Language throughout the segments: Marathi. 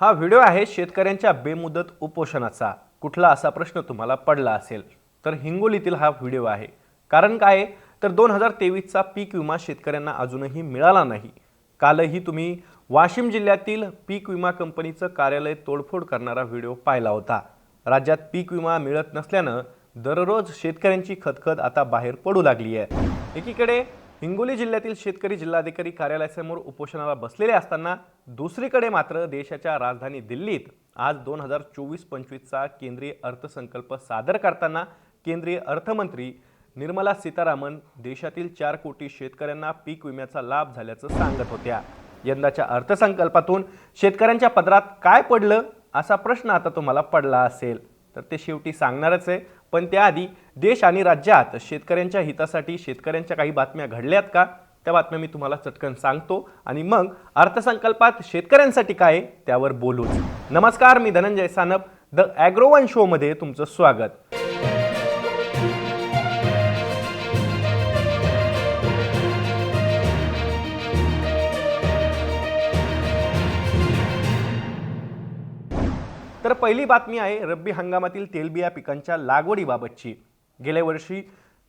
हा व्हिडिओ आहे शेतकऱ्यांच्या बेमुदत उपोषणाचा. कुठला असा प्रश्न तुम्हाला पडला असेल तर हिंगोलीतील हा व्हिडिओ आहे. कारण काय आहे? तर दोन हजार तेवीसचा पीक विमा शेतकऱ्यांना अजूनही मिळाला नाही. कालही तुम्ही वाशिम जिल्ह्यातील पीक विमा कंपनीचं कार्यालय तोडफोड करणारा व्हिडिओ पाहिला होता. राज्यात पीक विमा मिळत नसल्यानं दररोज शेतकऱ्यांची खतखत आता बाहेर पडू लागली आहे. एकीकडे हिंगोली जिल्ह्यातील शेतकरी जिल्हाधिकारी कार्यालयासमोर उपोषणाला बसलेले असताना दुसरीकडे मात्र देशाच्या राजधानी दिल्लीत आज दोन हजार चोवीस पंचवीसचा केंद्रीय अर्थसंकल्प सादर करताना केंद्रीय अर्थमंत्री निर्मला सीतारामन देशातील चार कोटी शेतकऱ्यांना पीक विम्याचा लाभ झाल्याचं सांगत होत्या. यंदाच्या अर्थसंकल्पातून शेतकऱ्यांच्या पदरात काय पडलं असा प्रश्न आता तुम्हाला पडला असेल. तर ते शेवटी सांगणारच आहे. पण त्याआधी देश आणि राज्यात शेतकऱ्यांच्या हितासाठी शेतकऱ्यांच्या काही बातम्या घडल्यात का? त्या बातम्या मी तुम्हाला चटकन सांगतो आणि मग अर्थसंकल्पात शेतकऱ्यांसाठी काय आहे त्यावर बोलूच. नमस्कार मी धनंजय सानप द ॲग्रोवन शोमध्ये तुमचं स्वागत. तर पहिली बातमी आहे रब्बी हंगामातील तेलबिया पिकांच्या लागवडीबाबतची. गेल्या वर्षी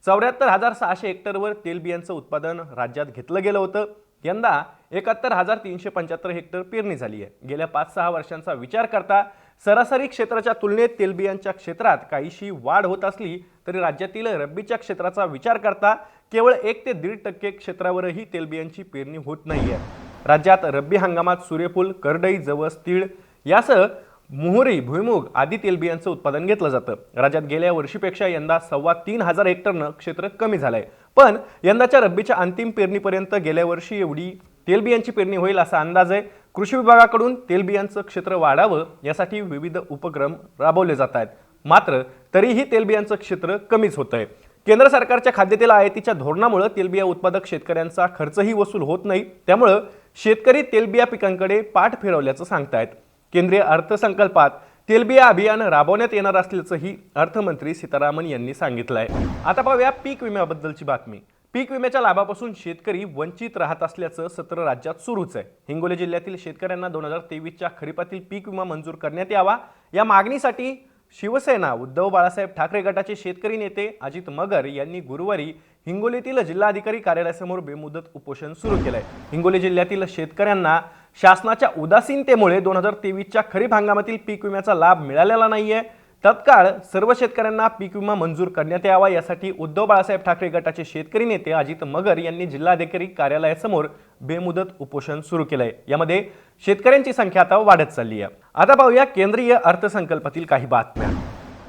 चौऱ्याहत्तर हजार सहाशे हेक्टरवर तेलबियांचं उत्पादन राज्यात घेतलं गेलं होतं. यंदा एकाहत्तर हजार तीनशे पंच्याहत्तर हेक्टर पेरणी झाली आहे. गेल्या पाच सहा वर्षांचा विचार करता सरासरी क्षेत्राच्या तुलनेत तेलबियांच्या क्षेत्रात काहीशी वाढ होत असली तरी राज्यातील रब्बीच्या क्षेत्राचा विचार करता केवळ एक ते दीड टक्के क्षेत्रावरही तेलबियांची पेरणी होत नाहीये. राज्यात रब्बी हंगामात सूर्यफूल करडई जवस तीळ यासह मोहरी भुईमुग आदी तेलबियांचं उत्पादन घेतलं जातं. राज्यात गेल्या वर्षीपेक्षा यंदा सव्वा तीन हजार हेक्टरनं क्षेत्र कमी झालंय. पण यंदाच्या रब्बीच्या अंतिम पेरणीपर्यंत गेल्या वर्षी एवढी तेलबियांची पेरणी होईल असा अंदाज आहे. कृषी विभागाकडून तेलबियांचं क्षेत्र वाढावं यासाठी विविध उपक्रम राबवले जात आहेत. मात्र तरीही तेलबियांचं क्षेत्र कमीच होत आहे केंद्र सरकारच्या खाद्यतेल आयातीच्या धोरणामुळे तेलबिया उत्पादक शेतकऱ्यांचा खर्चही वसूल होत नाही. त्यामुळं शेतकरी तेलबिया पिकांकडे पाठ फिरवल्याचं सांगतायत. केंद्रीय अर्थसंकल्पात तेलबिया अभियान राबवण्यात येणार असल्याचंही अर्थमंत्री सीतारामन यांनी सांगितलं आहे आता पाहूया पीक विम्याबद्दलची बातमी. पीक विम्याच्या लाभापासून शेतकरी वंचित राहत असल्याचं सत्र राज्यात सुरूच आहे. हिंगोली जिल्ह्यातील शेतकऱ्यांना दोन हजार तेवीसच्या खरीपातील पीक विमा मंजूर करण्यात यावा. या मागणीसाठी शिवसेना उद्धव बाळासाहेब ठाकरे गटाचे शेतकरी नेते अजित मगर यांनी गुरुवारी हिंगोलीतील जिल्हाधिकारी कार्यालयासमोर बेमुदत उपोषण सुरू केलंय. हिंगोली जिल्ह्यातील शेतकऱ्यांना शासनाच्या उदासीनतेमुळे दोन हजार तेवीसच्या खरीप हंगामातील पीक विम्याचा लाभ मिळालेला नाहीये. तत्काळ सर्व शेतकऱ्यांना पीक विमा मंजूर करण्यात यावा यासाठी उद्धव बाळासाहेब ठाकरे गटाचे शेतकरी नेते अजित मगर यांनी जिल्हाधिकारी कार्यालयासमोर बेमुदत उपोषण सुरू केलंय. यामध्ये शेतकऱ्यांची संख्या आता वाढत चालली आहे आता पाहूया केंद्रीय अर्थसंकल्पातील काही बातम्या.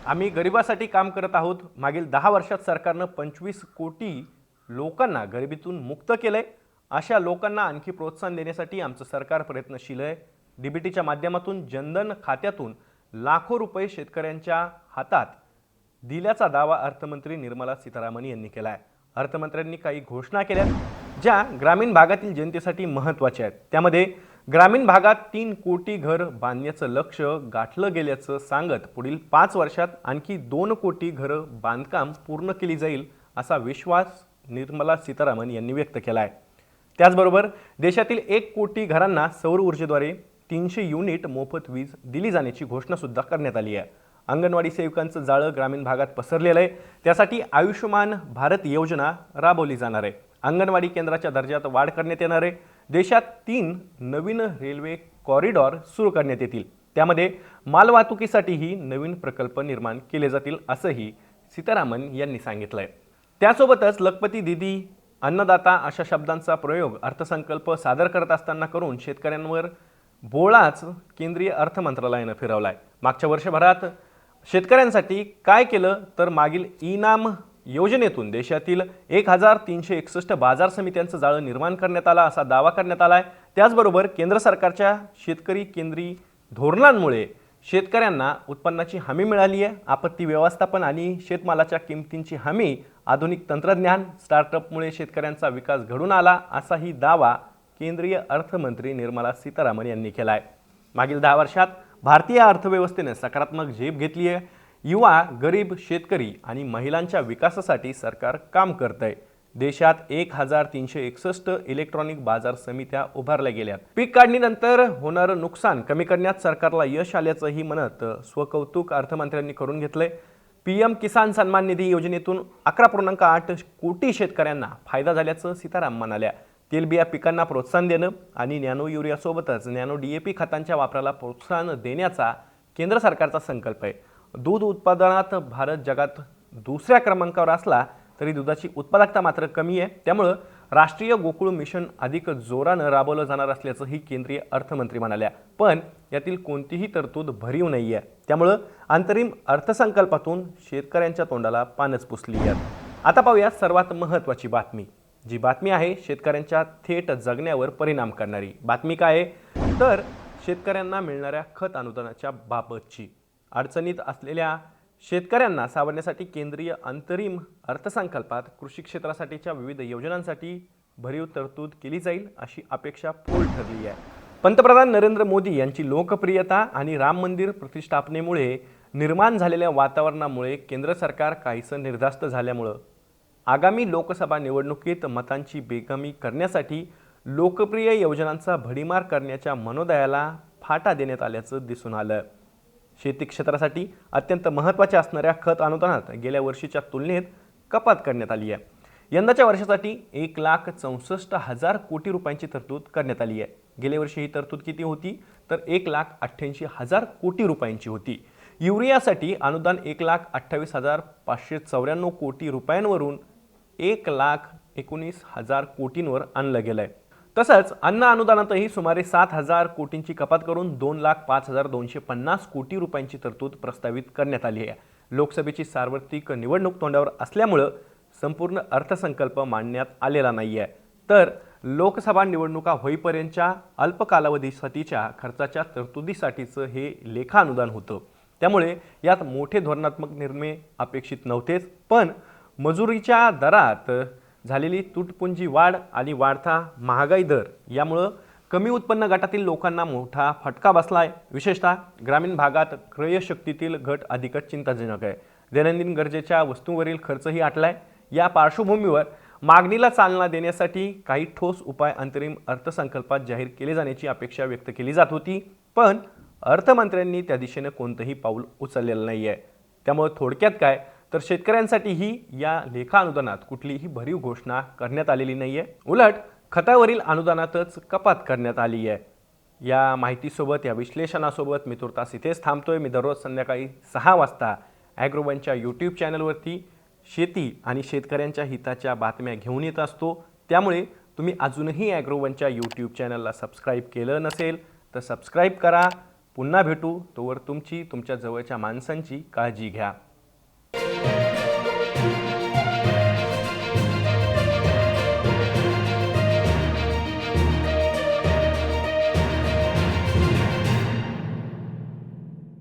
आम्ही गरिबासाठी काम करत आहोत. मागील दहा वर्षात सरकारनं पंचवीस कोटी लोकांना गरिबीतून मुक्त केलंय. अशा लोकांना आणखी प्रोत्साहन देण्यासाठी आमचं सरकार प्रयत्नशील आहे. डीबीटीच्या माध्यमातून जनधन खात्यातून लाखो रुपये शेतकऱ्यांच्या हातात दिल्याचा दावा अर्थमंत्री निर्मला सीतारामन यांनी केला आहे अर्थमंत्र्यांनी काही घोषणा केल्या ज्या ग्रामीण भागातील जनतेसाठी महत्त्वाच्या आहेत. त्यामध्ये ग्रामीण भागात तीन कोटी घर बांधण्याचं लक्ष गाठलं गेल्याचं सांगत पुढील पाच वर्षात आणखी दोन कोटी घरं बांधकाम पूर्ण केली जाईल असा विश्वास निर्मला सीतारामन यांनी व्यक्त केला आहे त्याचबरोबर देशातील एक कोटी घरांना सौर ऊर्जेद्वारे तीनशे युनिट मोफत वीज दिली जाण्याची घोषणासुद्धा करण्यात आली आहे. अंगणवाडी सेविकांचं जाळं ग्रामीण भागात पसरलेलं आहे. त्यासाठी आयुष्यमान भारत योजना राबवली जाणार आहे. अंगणवाडी केंद्राच्या दर्जात वाढ करण्यात येणार आहे. देशात तीन नवीन रेल्वे कॉरिडॉर सुरू करण्यात येतील. त्यामध्ये मालवाहतुकीसाठीही नवीन प्रकल्प निर्माण केले जातील असंही सीतारामन यांनी सांगितलं आहे त्यासोबतच लखपती दिदी अन्नदाता अशा शब्दांचा प्रयोग अर्थसंकल्प सादर करत असताना करून शेतकऱ्यांवर बोळाच केंद्रीय अर्थ मंत्रालयानं फिरवलाय. मागच्या वर्षभरात शेतकऱ्यांसाठी काय केलं तर मागील इनाम योजनेतून देशातील एक हजार तीनशे एकसष्ट बाजार समित्यांचं जाळं निर्माण करण्यात आला असा दावा करण्यात आला आहे त्याचबरोबर केंद्र सरकारच्या शेतकरी केंद्री धोरणांमुळे शेतकऱ्यांना उत्पन्नाची हमी मिळाली आहे आपत्ती व्यवस्थापन आणि शेतमालाच्या किमतींची हमी आधुनिक तंत्रज्ञान स्टार्टअपमुळे शेतकऱ्यांचा विकास घडून आला असाही दावा केंद्रीय अर्थमंत्री निर्मला सीतारामन यांनी केला आहे मागील दहा वर्षात भारतीय अर्थव्यवस्थेने सकारात्मक झेप घेतली आहे. युवा गरीब शेतकरी आणि महिलांच्या विकासासाठी सरकार काम करत आहे देशात एक हजार तीनशे एकसष्ट इलेक्ट्रॉनिक बाजार समित्या उभारल्या गेल्या पीक काढणीनंतर होणारं नुकसान कमी करण्यात सरकारला यश आल्याचंही म्हणत स्वकौतुक अर्थमंत्र्यांनी करून घेतलंय. पी एम किसान सन्मान निधी योजनेतून अकरा पूर्णांक आठ कोटी शेतकऱ्यांना फायदा झाल्याचं सीताराम म्हणाल्या. तेलबिया पिकांना प्रोत्साहन देणं आणि नॅनो युरियासोबतच नॅनो डी ए पी खतांच्या वापराला प्रोत्साहन देण्याचा केंद्र सरकारचा संकल्प आहे. दूध उत्पादनात भारत जगात दुसऱ्या क्रमांकावर असला तरी दुधाची उत्पादकता मात्र कमी आहे. त्यामुळं राष्ट्रीय गोकुळ मिशन अधिक जोरानं राबवलं जाणार असल्याचंही केंद्रीय अर्थमंत्री म्हणाल्या. पण यातील कोणतीही तरतूद भरीव नाही आहे त्यामुळं अंतरिम अर्थसंकल्पातून शेतकऱ्यांच्या तोंडाला पानच पुसली आहेत. आता पाहूया सर्वात महत्त्वाची बातमी. जी बातमी आहे शेतकऱ्यांच्या थेट जगण्यावर परिणाम करणारी. बातमी काय आहे? तर शेतकऱ्यांना मिळणाऱ्या खत अनुदानाच्या बाबतची. अडचणीत असलेल्या शेतकऱ्यांना सावरण्यासाठी केंद्रीय अंतरिम अर्थसंकल्पात कृषी क्षेत्रासाठीच्या विविध योजनांसाठी भरीव तरतूद केली जाईल अशी अपेक्षा पूर्ण ठरली आहे. पंतप्रधान नरेंद्र मोदी यांची लोकप्रियता आणि राम मंदिर प्रतिष्ठापनेमुळे निर्माण झालेल्या वातावरणामुळे केंद्र सरकार काहीसं निर्धास्त झाल्यामुळं आगामी लोकसभा निवडणुकीत मतांची बेगमी करण्यासाठी लोकप्रिय योजनांचा भडीमार करण्याच्या मनोदयाला फाटा देण्यात आल्याचं दिसून आलं शेती क्षेत्रासाठी अत्यंत महत्त्वाच्या असणाऱ्या खत अनुदानात गेल्या वर्षीच्या तुलनेत कपात करण्यात आली आहे. यंदाच्या वर्षासाठी एक लाख चौसष्ट हजार कोटी रुपयांची तरतूद करण्यात आली आहे. गेल्या वर्षी ही तरतूद किती होती? तर एक लाख अठ्ठ्याऐंशी हजार कोटी रुपयांची होती. युरियासाठी अनुदान एक लाख अठ्ठावीस हजार पाचशे चौऱ्याण्णव कोटी रुपयांवरून एक लाख एकोणीस हजार कोटींवर आणलं गेलं आहे तसंच अन्न अनुदानातही सुमारे सात हजार कोटींची कपात करून दोन लाख पाच हजार दोनशे पन्नास कोटी रुपयांची तरतूद प्रस्तावित करण्यात आली आहे. लोकसभेची सार्वत्रिक निवडणूक तोंडावर असल्यामुळं संपूर्ण अर्थसंकल्प मांडण्यात आलेला नाही आहे तर लोकसभा निवडणुका होईपर्यंतच्या अल्प कालावधीसाठीच्या खर्चाच्या तरतुदीसाठीचं हे लेखा अनुदान होतं. त्यामुळे यात मोठे धोरणात्मक निर्णय अपेक्षित नव्हतेच पण मजुरीच्या दरात झालेली तुटपुंजी वाढ आणि वाढता महागाई दर यामुळं कमी उत्पन्न गटातील लोकांना मोठा फटका बसला आहे विशेषतः ग्रामीण भागात क्रयशक्तीतील घट अधिकच चिंताजनक आहे. दैनंदिन गरजेच्या वस्तूंवरील खर्चही आटलाय. या पार्श्वभूमीवर मागणीला चालना देण्यासाठी काही ठोस उपाय अंतरिम अर्थसंकल्पात जाहीर केले जाण्याची अपेक्षा व्यक्त केली जात होती. पण अर्थमंत्र्यांनी त्या दिशेनं कोणतंही पाऊल उचललेलं नाही आहे त्यामुळे थोडक्यात काय? तर शेतकऱ्यांसाठीही या लेखा अनुदानात कुठलीही भरीव घोषणा करण्यात आलेली नाही आहे उलट खतावरील अनुदानातच कपात करण्यात आली आहे या माहितीसोबत या विश्लेषणासोबत मी तुर्तास इथेच थांबतोय. मी दररोज संध्याकाळी सहा वाजता ॲग्रोवनच्या यूट्यूब चॅनलवरती शेती आणि शेतकऱ्यांच्या हिताच्या बातम्या घेऊन येत असतो. त्यामुळे तुम्ही अजूनही ॲग्रोवनच्या यूट्यूब चॅनलला सबस्क्राईब केलं नसेल तर सबस्क्राईब करा. पुन्हा भेटू. तोवर तुमची तुमच्या जवळच्या माणसांची काळजी घ्या.